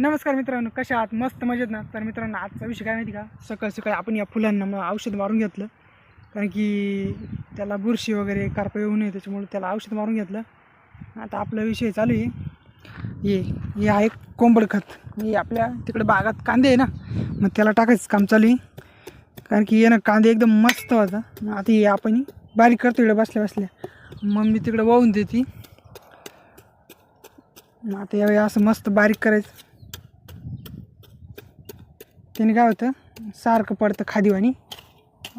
नमस्कार मित्रांनो कशा आहात? मस्त मजेत ना? तर मित्रांनो आजचा विषय काय माहिती का? सकाळ सकाळी आपण या फुलांना मग औषध मारून घेतलं. कारण की त्याला बुरशी वगैरे कारप येऊ नये त्याच्यामुळे त्याला औषध मारून घेतलं. आता आपला विषय चालू आहे. ये हे आहे कोंबड खत. हे आपल्या तिकडे बागात कांदे आहे ना? मग त्याला टाकायचं काम चालू आहे. कारण की ये ना कांदे एकदम मस्त होता. आता हे आपण बारीक करतो इकडे बसल्या बसल्या. मग मी तिकडे वाहून देते. मग आता यावेळी असं मस्त बारीक करायचं. त्याने काय होतं सारखं पडतं खादीवाणी.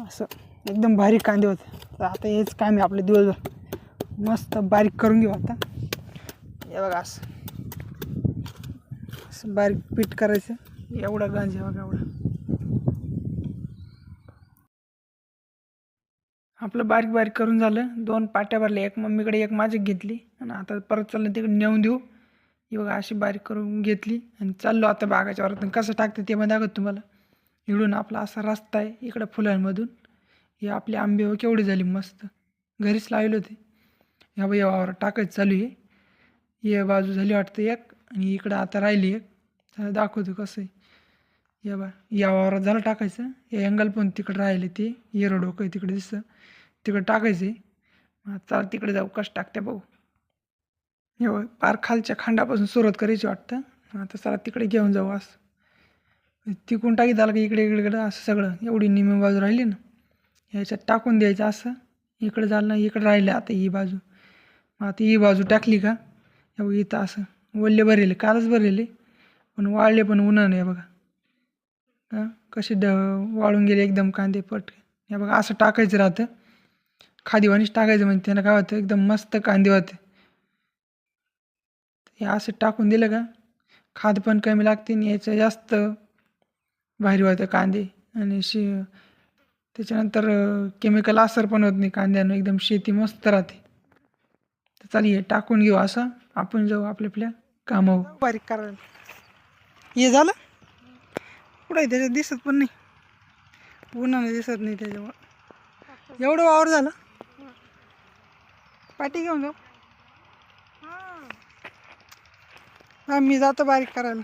असं एकदम भारी कांदे होते. तर आता हेच काम आहे आपलं दिवसभर. मस्त बारीक करून घेऊ आता. हे बघा असं. असं बारीक पीठ करायचं. एवढा गांज आहे बघा एवढा. आपलं बारीक बारीक करून झालं. दोन पाट्या भरल्या. एक मम्मीकडे एक माझी घेतली. आणि आता परत चाललं तिकडे नेऊन देऊ. ही बघा अशी बारीक करून घेतली आणि चाललो आता बागाच्या वरात कसं टाकते ते पण दाखवत तुम्हाला. इकडून आपला असा रस्ता आहे इकडं फुलांमधून. हे आपले आंबे हो केवढे झाली मस्त. घरीच लावले होते. ह्या बघ या वावरात टाकायचं चालू आहे. हे बाजू झाली वाटतं एक आणि इकडं आता राहिली एक. त्याला दाखवतो कसं आहे. या बा या वावरात झालं टाकायचं. हे अँगल पण तिकडं राहिले ते. येरं डोकं आहे तिकडे दिसतं. तिकडं टाकायचं आहे. चाल तिकडे जाऊ. कसं टाकते बघू. हे पार खालच्या खांडापासून सुरुवात करायची वाटतं. आता चला तिकडे घेऊन जाऊ असं. तिकून टाकी झालं की इकडे इकडे असं सगळं. एवढी निमी बाजू राहिली ना ह्याच्यात टाकून द्यायचं असं. इकडे झालं ना इकडे राहिलं आता ही बाजू. मग आता ही बाजू टाकली का या इथं असं. वल्ले भरलेले कालच भरलेले. पण वाळले पण उन्हानं नाही बघा. हां कसे ड वाळून गेले एकदम कांदे पट. हे बघा असं टाकायचं राहतं. खादीवानीच टाकायचं म्हणजे त्यांना काय होतं एकदम मस्त कांदे होते. हे असं टाकून दिलं का? खाद पण कमी लागते आणि याचं जास्त भारी होतं कांदे. आणि शे त्याच्यानंतर केमिकल असर पण होत नाही कांद्यानं. एकदम शेती मस्त राहते. तर चाल हे टाकून घेऊ असं. आपण जाऊ आपल्या आपल्या कामावर. बारीक करायला. हे झालं? कुठं आहे? त्याच्यात दिसत पण नाही. उन्हाने दिसत नाही त्याच्यामुळं. एवढं वावर झालं? पाठी घेऊन जाऊ. हा मी जातो बारीक करायला.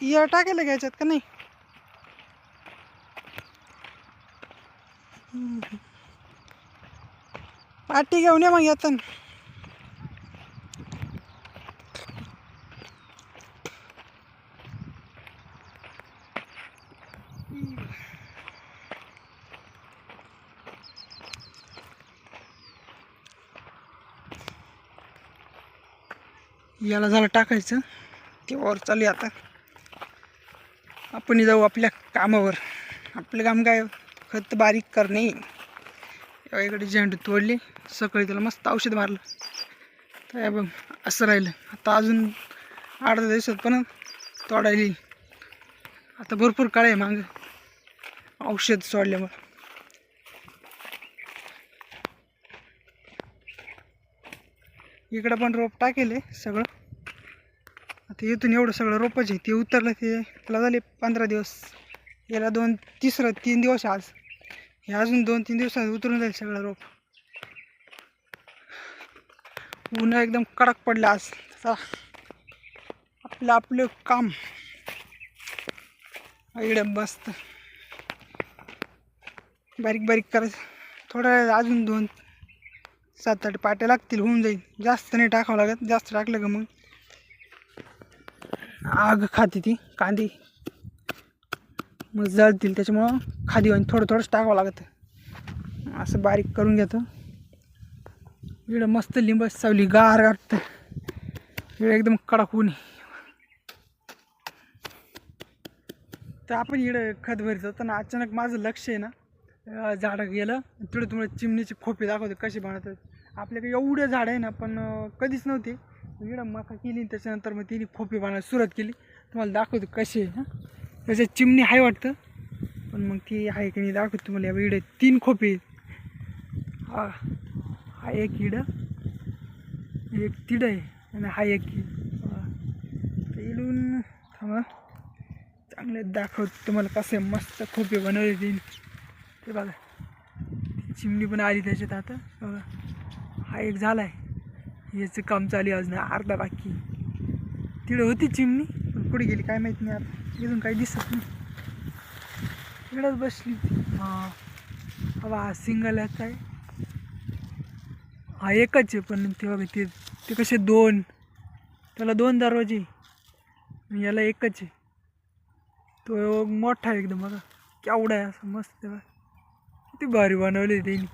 इयर टाकेल घ्यायच्यात का नाही? हम्म. पाटी घेऊन ये मग येतं याला झालं टाकायचं. ते चालू आहे आता. आपण जाऊ आपल्या कामावर. आपलं काम काय? खत बारीक करणे. इकडे झेंडू तोडले. सकाळी त्याला मस्त औषध मारलं. तर बघ असं राहिलं. आता अजून आठ दिवसात पण तोडायला आता भरपूर काळ आहे मागं. औषध सोडल्यामुळं. इकडं पण रोप टाकेले सगळं. आता इथून एवढं सगळं रोपच आहे ते उतरलं ते त्याला झाले पंधरा दिवस. याला दोन तिसरं तीन दिवस आहे आज. हे अजून दोन तीन दिवसात उतरून जाईल सगळं रोप. ऊन एकदम कडक पडलं आज. चला. आपलं आपलं काम. इकडे बसतं बारीक बारीक करायचं. थोडा अजून दोन सात आठ पाट्या लागतील होऊन जाईल. जास्त नाही टाकावं लागत जास्त टाकलं का मग? आग खाते ती कांदी. मग जळतील त्याच्यामुळं खादी आणि थोडं थोडंच टाकावं लागतं. असं बारीक करून घेतो. इकडं मस्त लिंब सावली गार वाटतं. इकडं एकदम कडक होऊन तर आपण इकडं खत भरत होतो ना अचानक माझं लक्ष आहे ना झाडं गेलं. तिकडे तुम्हाला चिमणीचे खोपे दाखवते कसे बनवतात. आपल्याकडे एवढे झाडं आहे ना पण कधीच नव्हते. इकडं मका केली आणि त्याच्यानंतर मग तिने खोपे बांधायला सुरुवात केली. तुम्हाला दाखवतो कसे आहे, ना त्याच्यात चिमणी आहे वाटतं पण मग ती आहे की नाही दाखवतो तुम्हाला. या इकडे तीन खोपे आहेत. हा हा एक इडं एक तिड आहे आणि हा एक हा. इडून थांबा. चांगले दाखवतो तुम्हाला कसं आहे मस्त खोपे बनवले तीन. ते बघा. चिमणी पण आली त्याच्यात आता. बघा. हा एक झाला आहे याचं काम चालू आहे अजून. अर्धा बाकी. तिकडे होती चिमणी पण कुठे गेली. काय माहीत नाही आता. इथून काही दिसत नाही. तिकडंच बसली हां. हवा हा सिंगल याचा आहे. हा एकच आहे पण ते बघा ते ते कसे दोन. त्याला दोन दरवाजे. याला एकच आहे. तो मोठा आहे एकदम बघा. केवढा आहे असं मस्त आहे. बघा. किती भारी बनवले त्यांनी.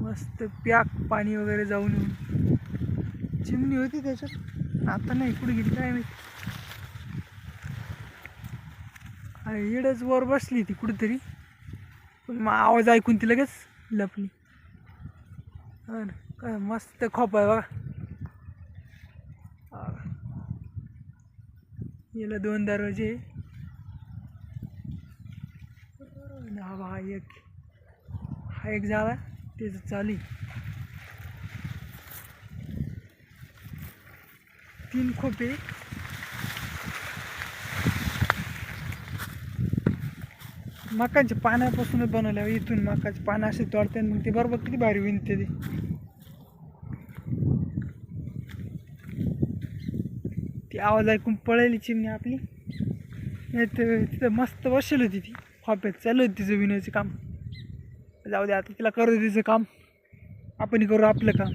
मस्त प्याक पाणी वगैरे जाऊन येऊन. चिमणी होती त्याच्यात. आता नाही कुठे गेली काय माहिती. इडच वर बसली ती कुठेतरी. पण मग आवाज ऐकून ती लगेच लपली. काय मस्त खोप आहे बघा. याला दोन दरवाजे. हा हा एक. हा एक झाला त्याचं चाली तीन खोपे. मकांच्या पाण्यापासूनच बनवल्या हो इथून मकाचे पानं असे तोडते मग ते बरोबर किती भारी विणते ते. ती आवाज ऐकून पळाली चिमणी आपली. नाही तर तिथं मस्त बसेल होती ती. खोप्यात चालू होती तिचं विणायचं काम. जाऊ दे आता तिला करू दे तिचं काम. आपण करू आपलं काम.